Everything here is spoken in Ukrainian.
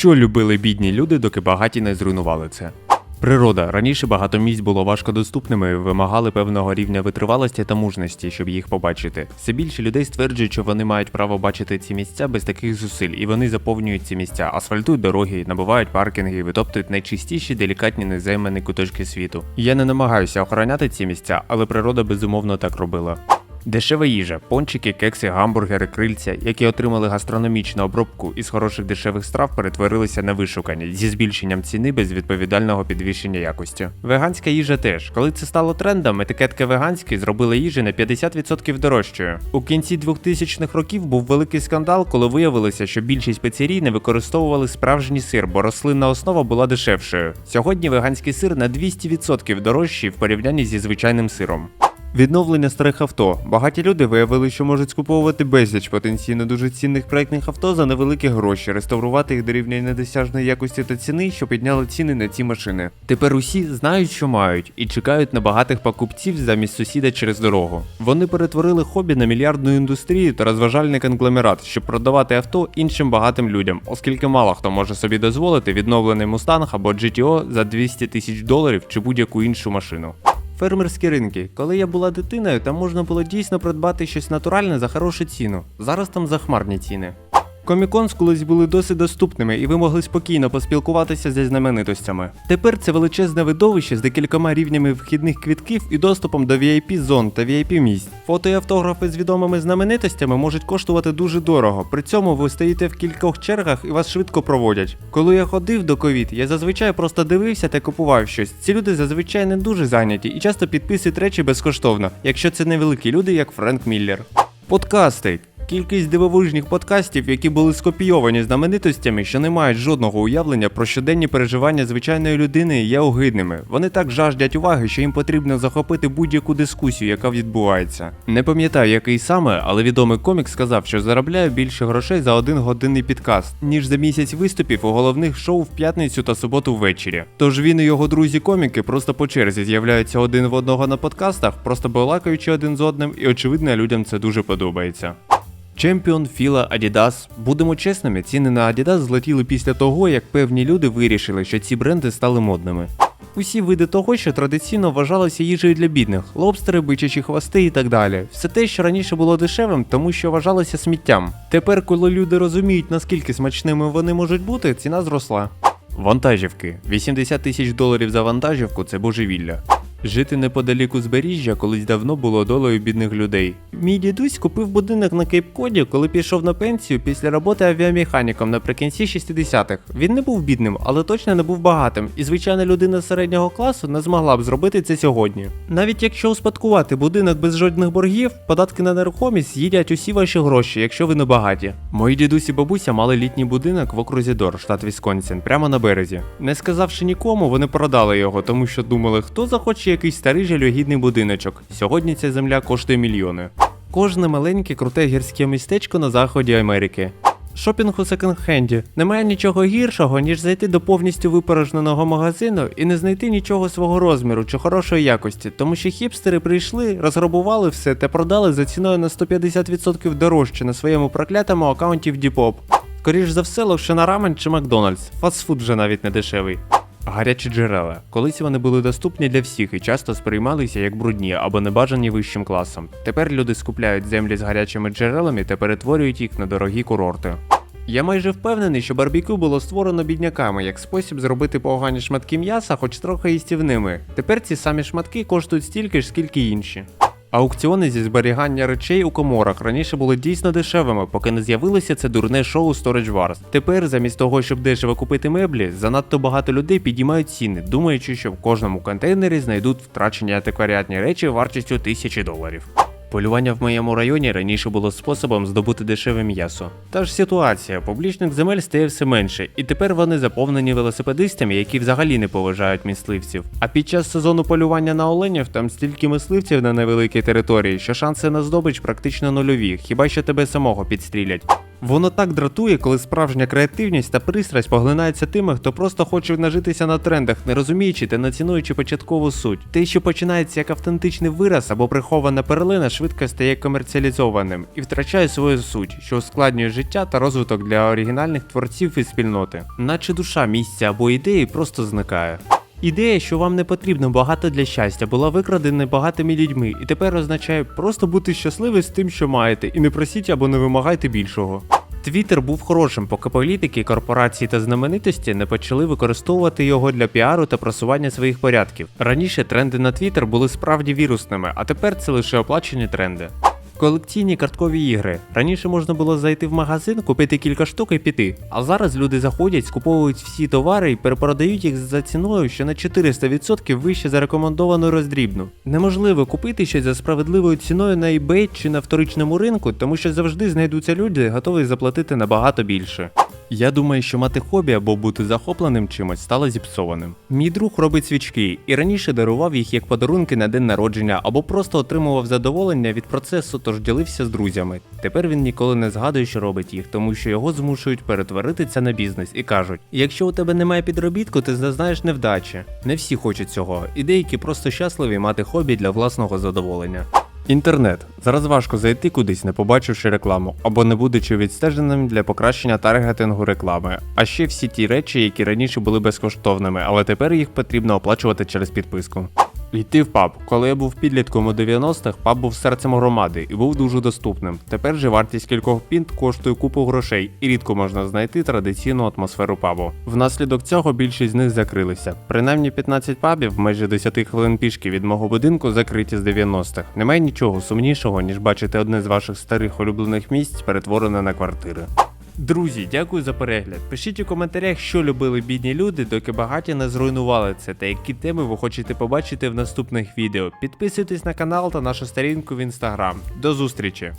Що любили бідні люди, доки багаті не зруйнували це? Природа раніше багато місць було важко доступними, вимагали певного рівня витривалості та мужності, щоб їх побачити. Все більше людей стверджують, що вони мають право бачити ці місця без таких зусиль, і вони заповнюють ці місця, асфальтують дороги, набивають паркінги, витоптують найчистіші делікатні незаймані куточки світу. Я не намагаюся охороняти ці місця, але природа безумовно так робила. Дешева їжа, пончики, кекси, гамбургери, крильця, які отримали гастрономічну обробку із хороших дешевих страв, перетворилися на вишукані зі збільшенням ціни без відповідального підвищення якості. Веганська їжа теж, коли це стало трендом, етикетки веганські зробили їжі на 50% дорожчою. У кінці 2000-х років був великий скандал, коли виявилося, що більшість пицерій не використовували справжній сир, бо рослинна основа була дешевшою. Сьогодні веганський сир на 200% дорожчий в порівнянні зі звичайним сиром. Відновлення старих авто. Багаті люди виявили, що можуть скуповувати безліч потенційно дуже цінних проектних авто за невеликі гроші, реставрувати їх до рівня недосяжної якості та ціни, що підняли ціни на ці машини. Тепер усі знають, що мають, і чекають на багатих покупців замість сусіда через дорогу. Вони перетворили хобі на мільярдну індустрію та розважальний конгломерат, щоб продавати авто іншим багатим людям, оскільки мало хто може собі дозволити відновлений Mustang або GTO за 200 тисяч доларів чи будь-яку іншу машину. Фермерські ринки. Коли я була дитиною, там можна було дійсно придбати щось натуральне за хорошу ціну. Зараз там захмарні ціни. Коміконс колись були досить доступними, і ви могли спокійно поспілкуватися зі знаменитостями. Тепер це величезне видовище з декількома рівнями вхідних квітків і доступом до VIP зон та VIP місць. Фото і автографи з відомими знаменитостями можуть коштувати дуже дорого. При цьому ви стоїте в кількох чергах і вас швидко проводять. Коли я ходив до ковід, я зазвичай просто дивився та купував щось. Ці люди зазвичай не дуже зайняті і часто підписують речі безкоштовно, якщо це невеликі люди, як Френк Міллер. Подкасти. Кількість дивовижних подкастів, які були скопійовані знаменитостями, що не мають жодного уявлення про щоденні переживання звичайної людини, є огидними. Вони так жаждять уваги, що їм потрібно захопити будь-яку дискусію, яка відбувається. Не пам'ятаю, який саме, але відомий комік сказав, що заробляє більше грошей за один годинний підкаст, ніж за місяць виступів у головних шоу в п'ятницю та суботу ввечері. Тож він і його друзі-коміки просто по черзі з'являються один в одного на подкастах, просто балакаючи один з одним, і очевидно, людям це дуже подобається. Чемпіон, Філа, Adidas. Будемо чесними, ціни на Adidas злетіли після того, як певні люди вирішили, що ці бренди стали модними. Усі види того, що традиційно вважалося їжею для бідних: лобстери, бичачі хвости і так далі. Все те, що раніше було дешевим, тому що вважалося сміттям. Тепер, коли люди розуміють, наскільки смачними вони можуть бути, ціна зросла. Вантажівки. 80 тисяч доларів за вантажівку це божевілля. Жити неподалік узбережжя колись давно було долею бідних людей. Мій дідусь купив будинок на Кейп-Коді, коли пішов на пенсію після роботи авіамеханіком наприкінці 60-х. Він не був бідним, але точно не був багатим, і звичайна людина середнього класу не змогла б зробити це сьогодні. Навіть якщо успадкувати будинок без жодних боргів, податки на нерухомість з'їдять усі ваші гроші, якщо ви не багаті. Мої дідусь і бабуся мали літній будинок в окрузі Дор, штат Вісконсін, прямо на березі. Не сказавши нікому, вони продали його, тому що думали, хто захоче якийсь старий жалюгідний будиночок. Сьогодні ця земля коштує мільйони. Кожне маленьке круте гірське містечко на заході Америки. Шопінг у секонд-хенді. Немає нічого гіршого, ніж зайти до повністю випорожненого магазину і не знайти нічого свого розміру чи хорошої якості, тому що хіпстери прийшли, розграбували все та продали за ціною на 150% дорожче на своєму проклятому аккаунті в Depop. Скоріш за все, лише на рамен чи Макдональдс. Фастфуд вже навіть не дешевий. Гарячі джерела. Колись вони були доступні для всіх і часто сприймалися як брудні або небажані вищим класом. Тепер люди скупляють землі з гарячими джерелами та перетворюють їх на дорогі курорти. Я майже впевнений, що барбекю було створено бідняками як спосіб зробити погані шматки м'яса, хоч трохи їстівними. Тепер ці самі шматки коштують стільки ж, скільки інші. Аукціони зі зберігання речей у коморах раніше були дійсно дешевими, поки не з'явилося це дурне шоу Storage Wars. Тепер, замість того, щоб дешево купити меблі, занадто багато людей підіймають ціни, думаючи, що в кожному контейнері знайдуть втрачені антикваріатні речі вартістю тисячі доларів. Полювання в моєму районі раніше було способом здобути дешеве м'ясо. Та ж ситуація, публічних земель стає все менше, і тепер вони заповнені велосипедистами, які взагалі не поважають мисливців. А під час сезону полювання на оленів там стільки мисливців на невеликій території, що шанси на здобич практично нульові, хіба що тебе самого підстрілять. Воно так дратує, коли справжня креативність та пристрасть поглинаються тими, хто просто хоче нажитися на трендах, не розуміючи та не цінуючи початкову суть. Те, що починається як автентичний вираз або прихована перлина, швидко стає комерціалізованим і втрачає свою суть, що ускладнює життя та розвиток для оригінальних творців і спільноти. Наче душа місця або ідеї просто зникає. Ідея, що вам не потрібно багато для щастя, була викрадена багатими людьми і тепер означає просто бути щасливим з тим, що маєте, і не просіть або не вимагайте більшого. Твіттер був хорошим, поки політики, корпорації та знаменитості не почали використовувати його для піару та просування своїх порядків. Раніше тренди на Твіттер були справді вірусними, а тепер це лише оплачені тренди. Колекційні карткові ігри. Раніше можна було зайти в магазин, купити кілька штук і піти. А зараз люди заходять, скуповують всі товари і перепродають їх за ціною, що на 400% вище за рекомендовану роздрібну. Неможливо купити щось за справедливою ціною на eBay чи на вторичному ринку, тому що завжди знайдуться люди, готові заплатити набагато більше. Я думаю, що мати хобі або бути захопленим чимось стало зіпсованим. Мій друг робить свічки і раніше дарував їх як подарунки на день народження або просто отримував задоволення від процесу, тож ділився з друзями. Тепер він ніколи не згадує, що робить їх, тому що його змушують перетворити це на бізнес і кажуть: якщо у тебе немає підробітку, ти зазнаєш невдачі. Не всі хочуть цього, і деякі просто щасливі мати хобі для власного задоволення. Інтернет. Зараз важко зайти кудись, не побачивши рекламу, або не будучи відстеженим для покращення таргетингу реклами. А ще всі ті речі, які раніше були безкоштовними, але тепер їх потрібно оплачувати через підписку. Йти в паб. Коли я був підлітком у 90-х, паб був серцем громади і був дуже доступним. Тепер же вартість кількох пінт коштує купу грошей, і рідко можна знайти традиційну атмосферу пабу. Внаслідок цього більшість з них закрилися. Принаймні 15 пабів, майже 10 хвилин пішки від мого будинку, закриті з 90-х. Немає нічого сумнішого, ніж бачити одне з ваших старих улюблених місць перетворене на квартири. Друзі, дякую за перегляд. Пишіть у коментарях, що любили бідні люди, доки багаті не зруйнували це, та які теми ви хочете побачити в наступних відео. Підписуйтесь на канал та нашу сторінку в інстаграм. До зустрічі!